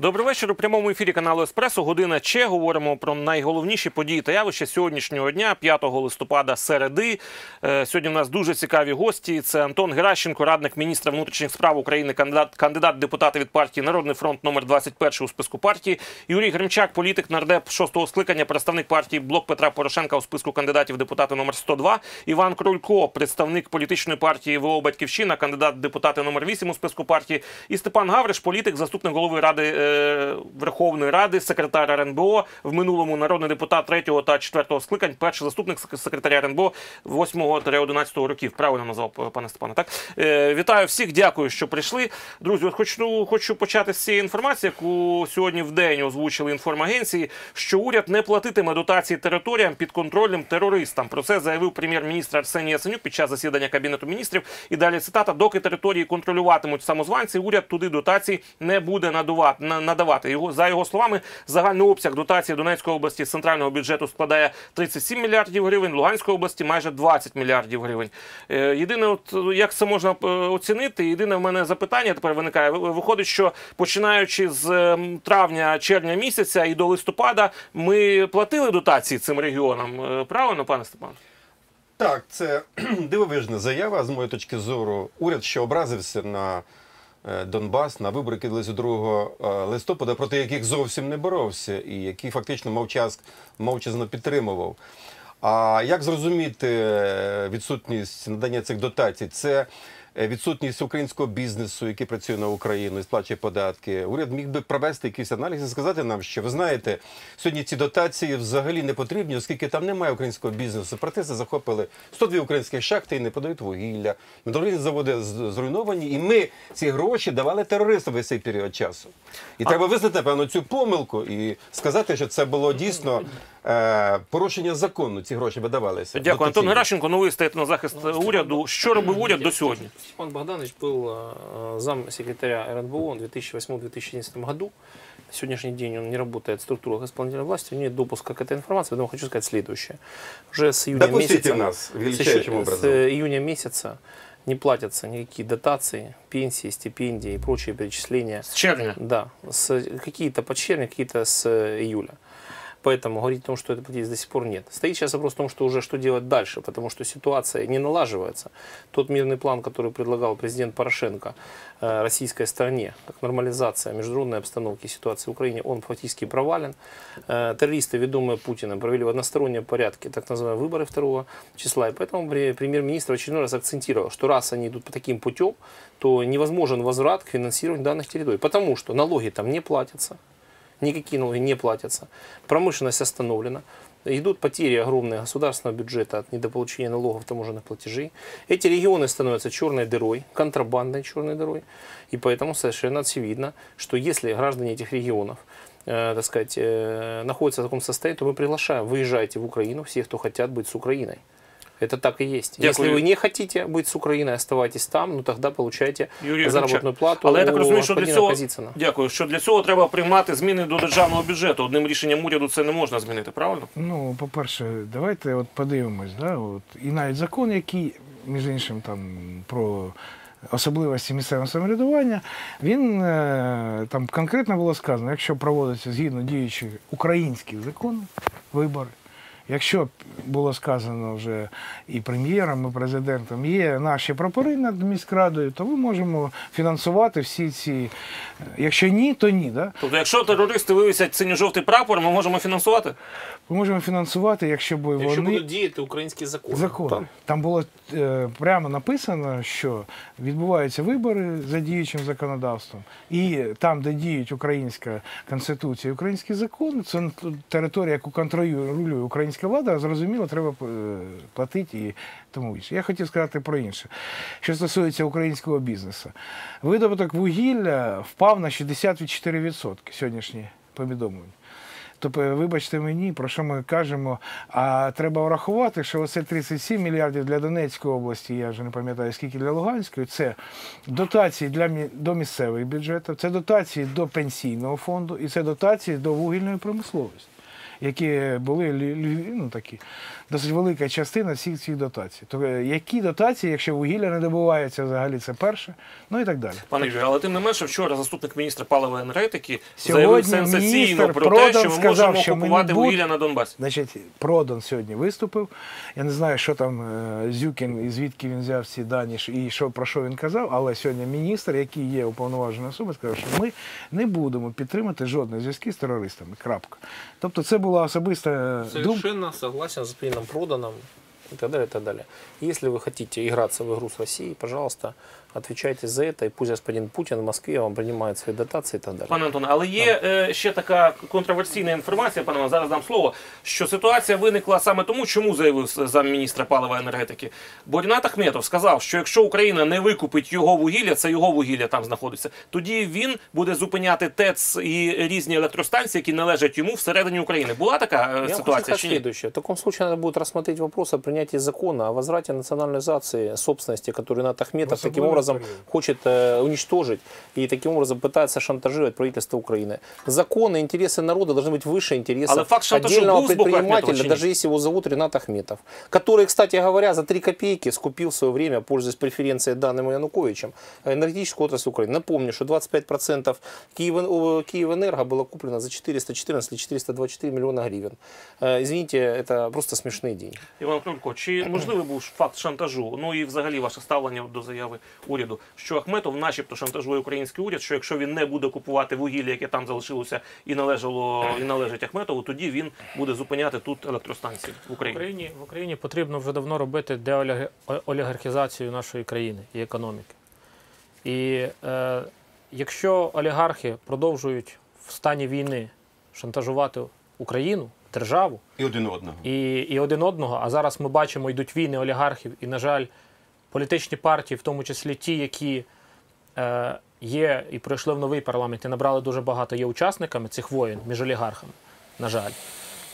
Добрий вечір. У прямому ефірі каналу Еспресо. Година Че. Говоримо про найголовніші події та явища сьогоднішнього дня, 5 листопада, середи. Е, Сьогодні в нас дуже цікаві гості. Це Антон Геращенко, радник міністра внутрішніх справ України, кандидат, кандидат в депутати від партії Народний фронт номер 21 у списку партії. Юрій Гримчак, політик, нардеп 6-го скликання, представник партії Блок Петра Порошенка у списку кандидатів в депутати номер 102. Іван Крулько, представник політичної партії ВО Батьківщина, кандидат в депутати номер 8 у списку партії. І Степан Гавриш, політик, заступник голови ради е, Верховної Ради, секретар РНБО, в минулому народний депутат 3 та 4 скликань, перший заступник секретаря РНБО 8-11 років. Правильно назвав пане Степане. Так е, вітаю всіх, дякую, що прийшли. Друзі, от хочу, хочу почати з цієї інформації, яку сьогодні в день озвучили інформагенції, що уряд не платитиме дотації територіям під контролем терористам. Про це заявив прем'єр-міністр Арсеній Яценюк під час засідання кабінету міністрів. І далі цитата: доки території контролюватимуть самозванці, уряд туди дотацій не буде надувати на- надавати. Його за його словами, загальний обсяг дотації Донецької області з центрального бюджету складає 37 мільярдів гривень, Луганської області майже 20 мільярдів гривень. Е, Єдине, от як це можна е, оцінити? Єдине в мене запитання тепер виникає. Ви- Виходить, що починаючи з ем, травня, червня місяця і до листопада ми платили дотації цим регіонам. Е, Правильно, пане Степан? Так, це дивовижна заява з моєї точки зору. Уряд, що образився на Донбас, на вибори, які 2 е, листопада, проти яких зовсім не боровся, і які фактично мовчас, мовчазно підтримував. А як зрозуміти е, відсутність надання цих дотацій? Це е, відсутність українського бізнесу, який працює на Україну і сплачує податки. Уряд міг би провести якийсь аналіз і сказати нам, що ви знаєте, сьогодні ці дотації взагалі не потрібні, оскільки там немає українського бізнесу. Сепаратисти захопили 102 українські шахти і не подають вугілля. Металургійні заводи зруйновані, і ми ці гроші давали терористам весь цей період часу. І треба визнати, напевно, цю помилку і сказати, що це було дійсно е, порушення закону. Ці гроші видавалися. Дякую, Антон дотаційні. Геращенко. Ну ви стоїте на захист уряду. Що робив уряд до сьогодні? Степан Богданович был э, зам секретаря РНБО в 2008-2011 году. На сегодняшний день он не работает в структурах исполнительной власти, у него нет допуска к этой информации, поэтому хочу сказать следующее. Уже с июня Допустите месяца, нас с, величайшим ещё- образом. с июня месяца не платятся никакие дотации, пенсии, стипендии и прочие перечисления З червня. да, с какие-то подщерные, какие-то с э, июля. Поэтому говорить о том, что это платить до сих пор нет. Стоит сейчас вопрос в том, что уже что делать дальше, потому что ситуация не налаживается. Тот мирный план, который предлагал президент Порошенко э, российской стране, как нормализация международной обстановки ситуации в Украине, он фактически провален. Э, Террористы, ведомые Путиным, провели в одностороннем порядке так называемые выборы 2 числа. И поэтому пре- премьер-министр очередной раз акцентировал, что раз они идут по таким путем, то невозможен возврат к финансированию данных территорий. Потому что налоги там не платятся, никакие налоги не платятся, промышленность остановлена, идут потери огромные государственного бюджета от недополучения налогов таможенных платежей. Эти регионы становятся черной дырой, контрабандной черной дырой. И поэтому совершенно очевидно, что если граждане этих регионов э, так сказать, э, находятся в таком состоянии, то мы приглашаем, выезжайте в Украину, всех, кто хотят быть с Украиной. Это так и есть. Дякую. Если вы не хотите быть с Украиной, оставайтесь там, ну тогда получайте Юрій заработную Гринчак. плату Але я так у розумію, що для господина цього Козицына. дякую. Що для цього треба приймати зміни до державного бюджету. Одним рішенням уряду це не можна змінити, правильно? Ну, по-перше, давайте от подивимось, да, от, і навіть закон, який, між іншим, там про особливості місцевого самоврядування, він е, там конкретно було сказано, якщо проводиться згідно діючих українських законів вибори, якщо було сказано вже і прем'єром, і президентом, є наші прапори над міськрадою, то ми можемо фінансувати всі ці. Якщо ні, то ні. Да? Тобто, якщо терористи вивісять синьо-жовтий прапор, ми можемо фінансувати? Ми можемо фінансувати, якщо б вони. Якщо будуть діяти українські закони. Закон. Там. Там було е, прямо написано, що відбуваються вибори за діючим законодавством, і там, де діють українська конституція, і український закон, це територія, яку контролює українська влада, зрозуміло, треба е, платити і тому інше. Я хотів сказати про інше. Що стосується українського бізнесу, видобуток вугілля впав на 64% сьогоднішні повідомлення. Тобто, вибачте мені, про що ми кажемо. А треба врахувати, що оце 37 мільярдів для Донецької області, я вже не пам'ятаю, скільки для Луганської, це дотації для до місцевих бюджетів, це дотації до пенсійного фонду і це дотації до вугільної промисловості. Які були ну, такі, досить велика частина всіх цих дотацій. То е, які дотації, якщо вугілля не добувається взагалі, це перше, ну і так далі. Пане Юрію, але тим не менше, вчора заступник міністра палива і енергетики Сьогодні заявив сенсаційно про те, що ми сказав, можемо що купувати будемо- вугілля на Донбасі. Значить, Продан сьогодні виступив. Я не знаю, що там е, Зюкін і звідки він взяв ці дані і що, про що він казав, але сьогодні міністр, який є уповноваженою особою, сказав, що ми не будемо підтримати жодних зв'язків з терористами. Крапка. Тобто це була особиста е, думка. Совершенно согласен с господином Проданом и так далее, и так далее. Если вы хотите играться в игру с Россией, пожалуйста, отвечайте за это, и пусть господин Путин в Москве вам принимает свои дотации и так далее. Пане Антоне, але є е, ще така контроверсійна інформація, пане зараз дам слово, що ситуація виникла саме тому, чому заявив замміністра палива і енергетики. Бо Рінат Ахметов сказав, що якщо Україна не викупить його вугілля, це його вугілля там знаходиться, тоді він буде зупиняти ТЕЦ і різні електростанції, які належать йому всередині України. Була така е, Я вам хочу ситуація сказать чи ні? В таком случае надо будет рассмотреть вопрос о принятии закона о возврате национализации собственности, который Ринат Ахметов В таким образом хочет э, уничтожить и таким образом пытается шантажировать правительство Украины. Законы, интересы народа должны быть выше интересов отдельного предпринимателя, даже если его зовут Ринат Ахметов, который, кстати говоря, за 3 копейки скупил в свое время, пользуясь преференцией данным Януковичем, энергетическую отрасль Украины. Напомню, что 25% Киев, э, Киевэнерго было куплено за 414 или 424 миллиона гривен. Э, Извините, это просто смешные деньги. Іван Крулько, чи можливий був факт шантажу? Ну і взагалі ваше ставлення до заяви уряду, що Ахметов, начебто, шантажує український уряд, що якщо він не буде купувати вугілля, яке там залишилося і належало і належить Ахметову, тоді він буде зупиняти тут електростанції в В Україні. Україні, в Україні потрібно вже давно робити деолігархізацію нашої країни і економіки. І е, якщо олігархи продовжують в стані війни шантажувати Україну, державу І один одного. і, і один одного, а зараз ми бачимо, йдуть війни олігархів, і, на жаль, політичні партії, в тому числі ті, які е, є і пройшли в новий парламент, і набрали дуже багато є учасниками цих воєн між олігархами, на жаль.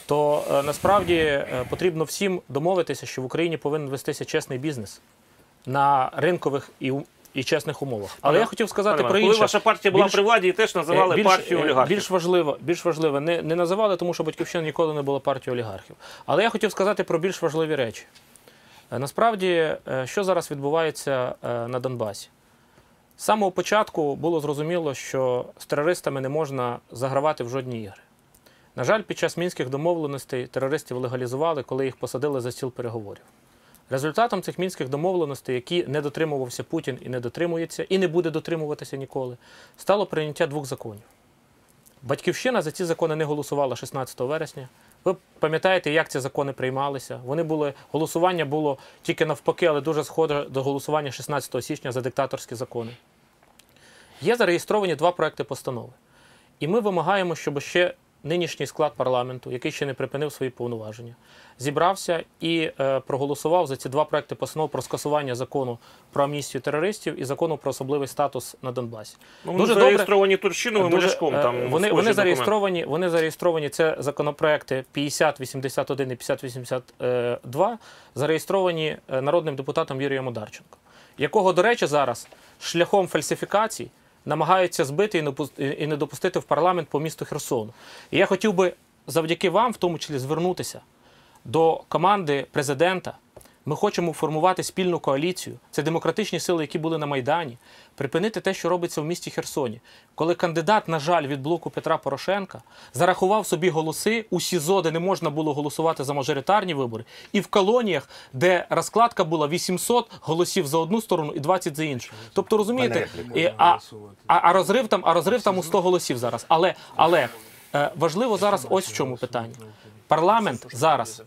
То е, насправді е, потрібно всім домовитися, що в Україні повинен вестися чесний бізнес на ринкових і, і чесних умовах. Але Пане- я хотів сказати Пане про Іване, інше. Коли ваша партія була Більш- при владі, і теж називали Е, партію е, олігархів. Більш важливо, більш важливо не, не називали, тому що батьківщина ніколи не була партією олігархів. Але я хотів сказати про більш важливі речі. Е, Насправді, е, що зараз відбувається е, на Донбасі? З самого початку було зрозуміло, що з терористами не можна загравати в жодні ігри. На жаль, під час мінських домовленостей терористів легалізували, коли їх посадили за стіл переговорів. Результатом цих мінських домовленостей, які не дотримувався Путін і не дотримується, і не буде дотримуватися ніколи, стало прийняття двох законів. Батьківщина за ці закони не голосувала 16 вересня. Ви пам'ятаєте, як ці закони приймалися? Вони були голосування було тільки навпаки, але дуже схоже до голосування 16 січня за диктаторські закони. Є зареєстровані два проекти постанови. І ми вимагаємо, щоб ще нинішній склад парламенту, який ще не припинив свої повноваження, зібрався і е, проголосував за ці два проекти постанов про скасування закону про амністію терористів і закону про особливий статус на Донбасі. Ну, вони Дуже зареєстровані Турчиновим і Дуже, Ляшком. е, Там вони, вони зареєстровані. Вони зареєстровані. Це законопроекти 5081 і 5082, зареєстровані е, народним депутатом Юрієм Одарченко, якого, до речі, зараз шляхом фальсифікацій намагаються збити і не допустити в парламент по місту Херсону. І я хотів би завдяки вам, в тому числі, звернутися до команди президента. Ми хочемо формувати спільну коаліцію. Це демократичні сили, які були на Майдані. Припинити те, що робиться в місті Херсоні. Коли кандидат, на жаль, від блоку Петра Порошенка зарахував собі голоси у СІЗО, де не можна було голосувати за мажоритарні вибори, і в колоніях, де розкладка була 800 голосів за одну сторону і 20 за іншу. Тобто, розумієте, і, а, а, а розрив там, а розрив там у 100 голосів зараз. Але, але е, важливо зараз ось в чому питання. Парламент зараз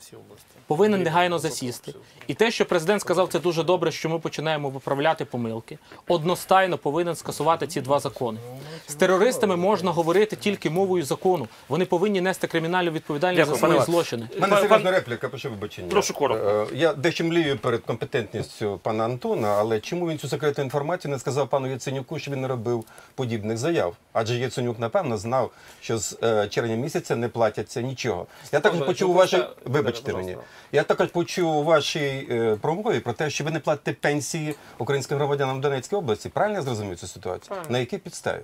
повинен негайно засісти. І те, що президент сказав, це дуже добре, що ми починаємо виправляти помилки. Одностайно повинен скасувати ці два закони. З терористами можна говорити тільки мовою закону. Вони повинні нести кримінальну відповідальність Дякую, за свої пане злочини. У мене Пан- серйозна репліка, прошу вибачення. Прошу коротко. Е, Я дещо млію перед компетентністю пана Антона, але чому він цю секретну інформацію не сказав пану Яценюку, що він не робив подібних заяв? Адже Яценюк, напевно, знав, що з е, червня місяця не платяться нічого. Я також почув просто- Вибачте мені. Я також почув у вашій е, промові про те, що ви не платите пенсії українським громадянам в Донецькій області. Правильно я зрозумів цю ситуацію? На якій підставі?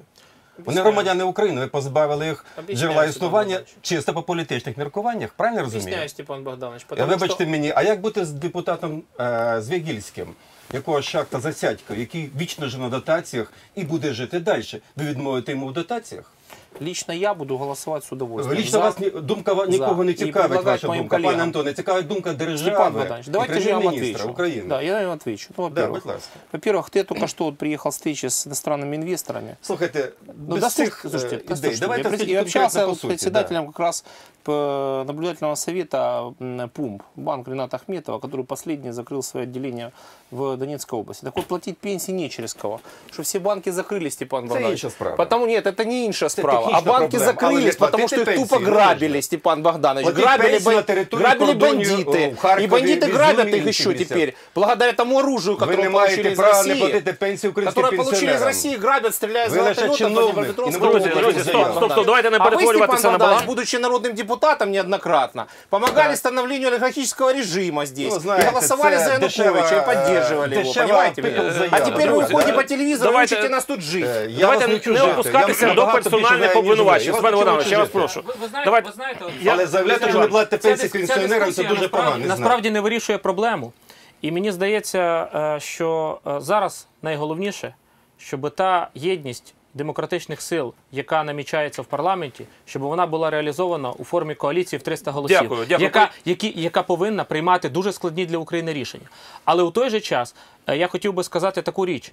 Вони громадяни України. Ви позбавили їх Об'ясняю, джерела існування чисто по політичних міркуваннях. Правильно я розумію? Объясняю, Степан Богданович. Е, Вибачте что... мені, а як бути з депутатом е, Звягільським, якого шахта Засядько, який вічно живе на дотаціях і буде жити далі? Ви відмовите йому в дотаціях? Лично я буду голосовать с удовольствием. Лічно за. вас ні- думка ва- нікого не І цікавить, предлагать ваша моїм думка. Пане колегам. Антоне, цікавить думка Степан держави Богданович, і давайте же я вам прем'єр-міністра отвечу. України. Да, я вам отвечу. Ну, Да, во-первых, будь ласка. во-первых, ты только что вот приехал с встречи с иностранными инвесторами. Слухайте, Ну, без да, цих слушайте, е, да, ідей, слушайте, давайте я, пред- все я общался конкретно по вот с суті. председателем как раз э, наблюдательного совета м, ПУМБ, банк Рената Ахметова, который последний закрыл свое отделение в Донецкой области. Так вот, платить пенсии не через кого. Что все банки закрыли, Степан Богданович. інша справа. Потому нет, это не инша справа. А технічна банки проблема. Але не закрылись, потому что платити их тупо пенсії грабили, можна. Степан Богданович. Платить Грабили, пенсії на бан- території грабили кордонів, бандиты. о, в Харкові, И бандиты в грабят Ізюмі, их еще інші місця. теперь. Благодаря тому оружию, Ви которое не получили маєте из права не России. платити пенсію українським Которые получили из пенсіонерам. России, грабят, стреляют Вы из лише вертолетов чиновник, по і Дніпропетровському не Друзі, можете друзі, робити стоп, заяву. стоп, стоп, давайте не а вы, перетворюватися Степан на Богданович, баланс. будучи народным депутатом неоднократно, помогали становлению олигархического режима здесь. Ну, знаете, и голосовали це за Януковича, дешева, и поддерживали е, его, дешева понимаете меня? пиар-заява. А теперь вы Друзі, уходите да. по телевизору и Давайте- учите нас тут жить. Е, я Давайте вас вчу не жити. опускатися Я до набагато більше персональних знаю, ніж ви. Я вас Богданович, я вас прошу. Ви, ви знаєте, Давайте- ви знаєте, от, Але заявляти, що не платите пенсії дис- ця пенсіонерам, це дискусія дуже насправді- поганий насправді не вирішує проблему. І мені здається, е, що е, зараз найголовніше, щоб та єдність демократичних сил, яка намічається в парламенті, щоб вона була реалізована у формі коаліції в 300 голосів, Дякую, дякую. яка, які, яка повинна приймати дуже складні для України рішення. Але у той же час е, я хотів би сказати таку річ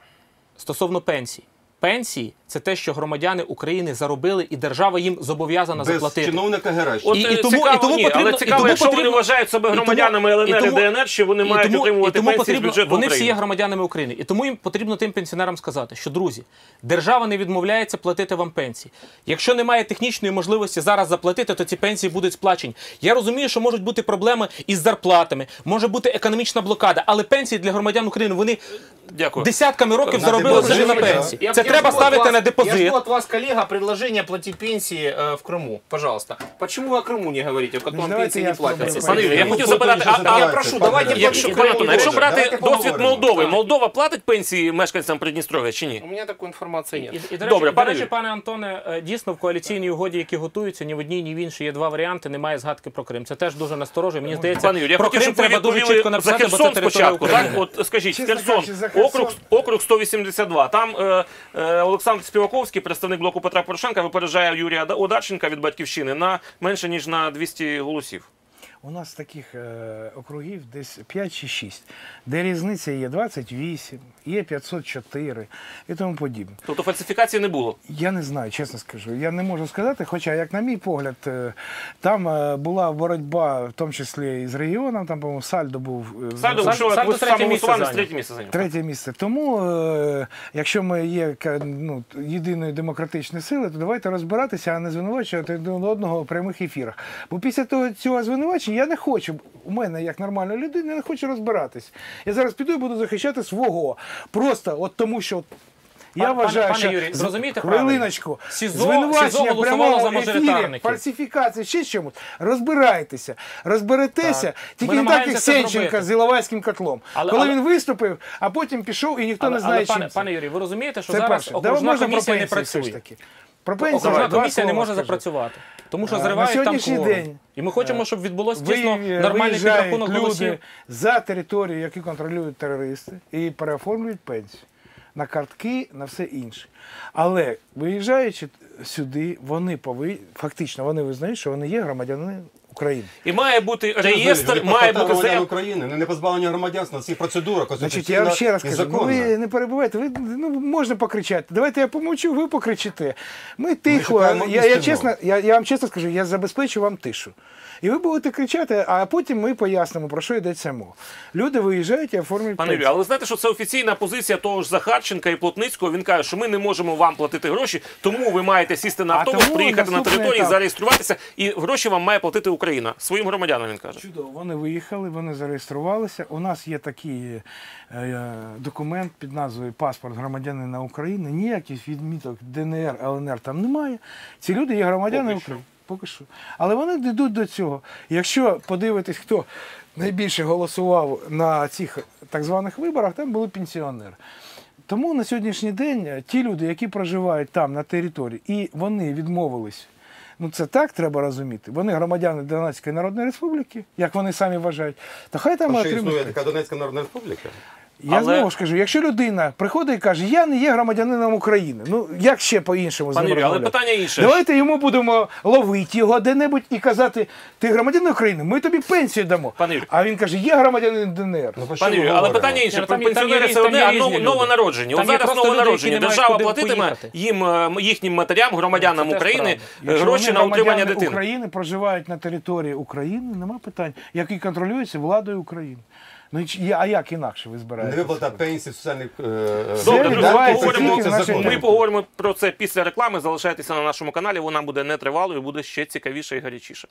стосовно пенсій. Пенсії це те, що громадяни України заробили, і держава їм зобов'язана Без заплатити. чиновника Геращенка. І- і, і тому- цікаво, і тому ні, потрібно- але і тому якщо вони вважають себе і тому- громадянами ЛНР і, і ДНР, що вони І мають тому- отримувати і тому пенсії з бюджету Вони всі є громадянами України. І тому їм потрібно тим пенсіонерам сказати, що друзі, держава не відмовляється платити вам пенсії. Якщо немає технічної можливості зараз заплатити, то ці пенсії будуть сплачені. Я розумію, що можуть бути проблеми із зарплатами, може бути економічна блокада, але пенсії для громадян України вони Дякую. десятками років заробили собі на пенсії. Це треба жду от ставити вас- на Я депозит. жду от вас, коллега, предложение платить пенсии э, в Крыму. Пожалуйста. Почему вы о Крыму не говорите, в котором давайте пенсии я не платятся? спробую Пане Юрію, я Ну, хотів тут запитати, інша а, а ситуація, я прошу, пане давайте Юрію. Якщо, Давайте пане Антоне, якщо поговоримо. брати Давайте досвід поговоримо. Молдови, Так. Молдова платить пенсії мешканцям Придністров'я чи ні? У меня такой информации нет. І, і, до Добре, речі, пане до речі, Юрій. пане Антоне, е, дійсно в коаліційній угоді, які готуються, ні в одній, ні в іншій є два варіанти. Немає згадки про Крим. Це теж дуже насторожує. Мені здається, Пане Юрій, я про хотів, Крим щоб ви треба дуже відповіли чітко за написати, бо це Херсон територія спочатку. Так? України. От скажіть, Чесно Херсон, кажучи, за Херсон- округ, округ 182. Там е, е, Олександр Співаковський, представник блоку Петра Порошенка, випереджає Юрія Одарченка від батьківщини на менше ніж на 200 голосів. У нас таких е, округів десь 5 чи 6, де різниця є 28, є 504 і тому подібне. Тобто фальсифікації не було. Я не знаю, чесно скажу. Я не можу сказати, хоча, як на мій погляд, е, там е, була боротьба, в тому числі і з регіоном, там, по-моєму, Сальдо був е, Сальдо Сальдо- вийшов, Сальдо третє місце зайняв. третє місце зайняв. Третє місце. Тому, е, якщо ми є ну, єдиною демократичною силою, то давайте розбиратися, а не звинувачувати один одного в прямих ефірах. Бо після того цього звинувачення я не хочу, у мене як нормальна людина, я не хочу розбиратись. Я зараз піду і буду захищати свого. Просто от тому, що. Я Пане- вважаю, пане Юрій, з- зрозумійте правильно. хвилиночку, СІЗО- звинувачення СІЗО прямому за ефірі, фальсифікації, ще чомусь. Розбирайтеся, розберетеся. Так. Тільки не так, як Сенченка з Іловайським котлом. Але- Коли але- він виступив, а потім пішов і ніхто Але, не знає, але чим пане, це. пане Юрій, ви розумієте, що Це зараз. Да, окружна комісія не працює. Про пенсію Окружна комісія не може запрацювати, тому що на зривають там кворум. день, І ми хочемо, щоб відбулося дійсно е, нормальний підрахунок люди голосів. за територію, які контролюють терористи, і переоформлюють пенсію на картки, на все інше. Але виїжджаючи сюди, вони повинні, фактично вони визнають, що вони є громадянами України. І має бути реєстр, має бути громадян. України, не, не позбавлення громадянства, всіх процедура, Значить, я вам ще раз кажу, ну, ви не перебувайте, ви ну, можна покричати. Давайте я помовчу, ви покричите. Ми тихо. шукаємо я, я, чесно, я, я вам чесно скажу, я забезпечу вам тишу. І ви будете кричати, а потім ми пояснимо, про що йдеться мова. Люди виїжджають і оформлюють Пане Юрію, але знаєте, що це офіційна позиція того ж Захарченка і Плотницького. Він каже, що ми не можемо вам платити гроші, тому ви маєте сісти на автобус, приїхати на територію, етап. зареєструватися, і гроші вам має платити Україна своїм громадянам. Він каже. Чудово, вони виїхали, вони зареєструвалися. У нас є такий е, документ під назвою Паспорт громадянина України. Ніяких відміток ДНР, ЛНР там немає. Ці люди є громадяни. України. Поки що. Але вони йдуть до цього. Якщо подивитись, хто найбільше голосував на цих так званих виборах, там були пенсіонери. Тому на сьогоднішній день е, ті люди, які проживають там на території, і вони відмовились. Ну це так треба розуміти. Вони громадяни Донецької Народної Республіки, як вони самі вважають, то хай там А що існує така Донецька Народна Республіка? Я Але- знову ж кажу, якщо людина приходить і каже, я не є громадянином України, ну як ще по-іншому з ним але розмовляти? питання інше. Давайте йому будемо ловити його де-небудь і казати, ти громадянин України, ми тобі пенсію дамо. Пане Юрію. А він каже, я громадянин ДНР. Ну, Пане Юрію, але питання інше. Ні, ну, Про там є- там є пенсіонери різ- це там є одне, а різні нов- люди. новонароджені. Там От є зараз просто люди, новонароджені. які не мають Держава куди платитиме поїхати. їм, е, їхнім матерям, громадянам Це теж України, е, Якщо гроші вони на утримання громадяни дитини. України проживають на території України, нема питань, які контролюються владою України. Ну і а як інакше ви збираєтеся? Невиплата пенсії, соціальних е, Добре, Це ми поговоримо, це в ми поговоримо про це після реклами. Залишайтеся на нашому каналі. Вона буде нетривалою, буде ще цікавіше і гарячіше.